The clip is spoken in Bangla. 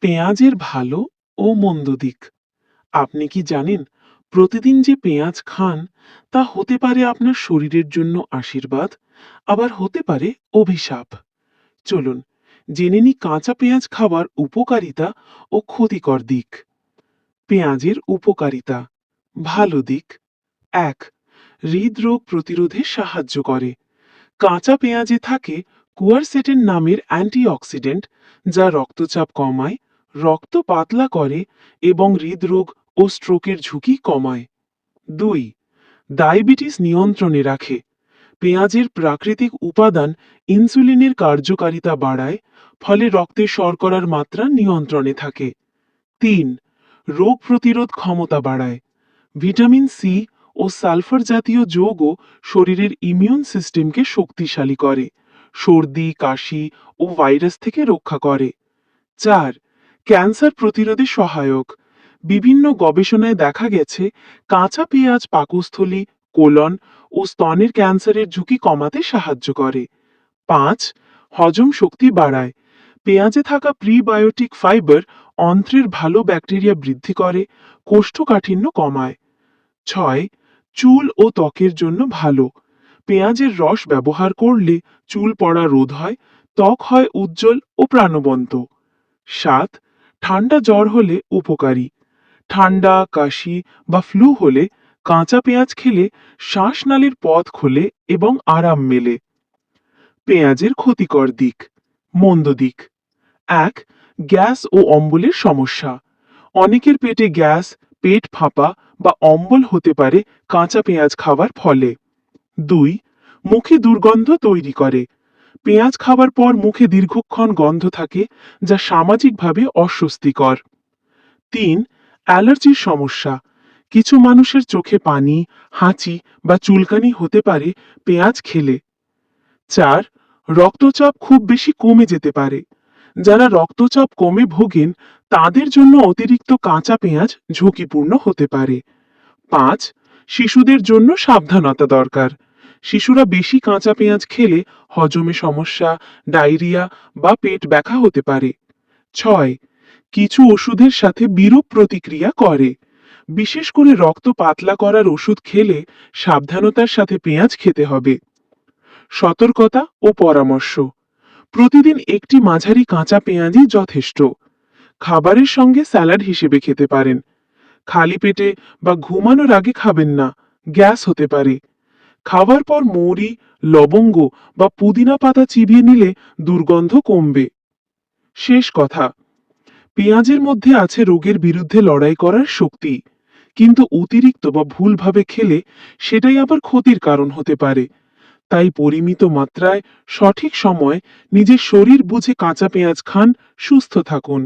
পেঁয়াজের ভালো ও মন্দ দিক। আপনি কি জানেন, প্রতিদিন যে পেঁয়াজ খান, তা হতে পারে আপনার শরীরের জন্য আশীর্বাদ, আবার হতে পারে অভিশাপ। চলুন, জেনে নি কাঁচা পেঁয়াজ খাবার উপকারিতা ও ক্ষতিকর দিক। পেঁয়াজের উপকারিতা, ভালো দিক। এক, হৃদরোগ প্রতিরোধে সাহায্য করে। কাঁচা পেঁয়াজে থাকে কুয়ারসেটেন নামের অ্যান্টিঅক্সিডেন্ট, যা রক্তচাপ কমায় রক্ত পাতলা করে এবং হৃদরোগ ও স্ট্রোকের ঝুঁকি কমায়। দুই, ডায়াবেটিস নিয়ন্ত্রণে রাখে। পেঁয়াজের প্রাকৃতিক উপাদান ইনসুলিনের কার্যকারিতা বাড়ায়, ফলে রক্তে শর্করার মাত্রা নিয়ন্ত্রণে থাকে। তিন, রোগ প্রতিরোধ ক্ষমতা বাড়ায়। ভিটামিন সি ও সালফার জাতীয় যৌগও শরীরের ইমিউন সিস্টেমকে শক্তিশালী করে, সর্দি, কাশি ও ভাইরাস থেকে রক্ষা করে। চার ক্যান্সার প্রতিরোধে সহায়ক। বিভিন্ন গবেষণায় দেখা গেছে, কাঁচা পেঁয়াজ, পাকস্থলী, কোলন ও স্তনের ক্যান্সারের ঝুঁকি কমাতে সাহায্য করে। পাঁচ, হজম শক্তি বাড়ায়। পেঁয়াজে থাকা প্রিবায়োটিক ফাইবার অন্ত্রের ভালো ব্যাকটেরিয়া বৃদ্ধি করে, কোষ্ঠকাঠিন্য কমায়। ছয়, চুল ও ত্বকের জন্য ভালো। পেঁয়াজের রস ব্যবহার করলে চুল পড়া রোধ হয়, ত্বক হয় উজ্জ্বল ও প্রাণবন্ত। সাত ঠান্ডা জ্বর হলে উপকারী। ঠান্ডা, কাশি বা ফ্লু হলে কাঁচা পেঁয়াজ খেলে শ্বাসনালীর পথ খোলে এবং আরাম মেলে। পেঁয়াজের ক্ষতিকর দিক, মন্দ দিক। এক, গ্যাস ও অম্বলের সমস্যা। অনেকের পেটে গ্যাস, পেট ফাঁপা বা অম্বল হতে পারে কাঁচা পেঁয়াজ খাওয়ার ফলে। দুই, মুখে দুর্গন্ধ তৈরি করে। পেঁয়াজ খাবার পর মুখে দীর্ঘক্ষণ গন্ধ থাকে, যা সামাজিকভাবে অস্বস্তিকর। তিন, অ্যালার্জির সমস্যা। কিছু মানুষের চোখে পানি, হাঁচি বা চুলকানি হতে পারে পেঁয়াজ খেলে। চার, রক্তচাপ খুব বেশি কমে যেতে পারে। যারা রক্তচাপ কমে ভোগেন, তাদের জন্য অতিরিক্ত কাঁচা পেঁয়াজ ঝুঁকিপূর্ণ হতে পারে। পাঁচ, শিশুদের জন্য সাবধানতা দরকার। শিশুরা বেশি কাঁচা পেঁয়াজ খেলে হজমে সমস্যা, ডায়রিয়া বা পেট ব্যথা হতে পারে। ছয়, কিছু ওষুধের সাথে বিরূপ প্রতিক্রিয়া করে। বিশেষ করে রক্ত পাতলা করার ওষুধ খেলে সাবধানতার সাথে পেঁয়াজ খেতে হবে। সতর্কতা ও পরামর্শ। প্রতিদিন একটি মাঝারি কাঁচা পেঁয়াজই যথেষ্ট। খাবারের সঙ্গে স্যালাড হিসেবে খেতে পারেন। খালি পেটে বা ঘুমানোর আগে খাবেন না। গ্যাস হতে পারে। খাওয়ার পর মৌরি, লবঙ্গ বা পুদিনা পাতা চিবিয়ে নিলে দুর্গন্ধ কমবে। শেষ কথা, পেঁয়াজের মধ্যে আছে রোগের বিরুদ্ধে লড়াই করার শক্তি, কিন্তু অতিরিক্ত বা ভুলভাবে খেলে সেটাই আবার ক্ষতির কারণ হতে পারে। তাই পরিমিত মাত্রায় সঠিক সময় নিজের শরীর বুঝে কাঁচা পেঁয়াজ খান, সুস্থ থাকুন।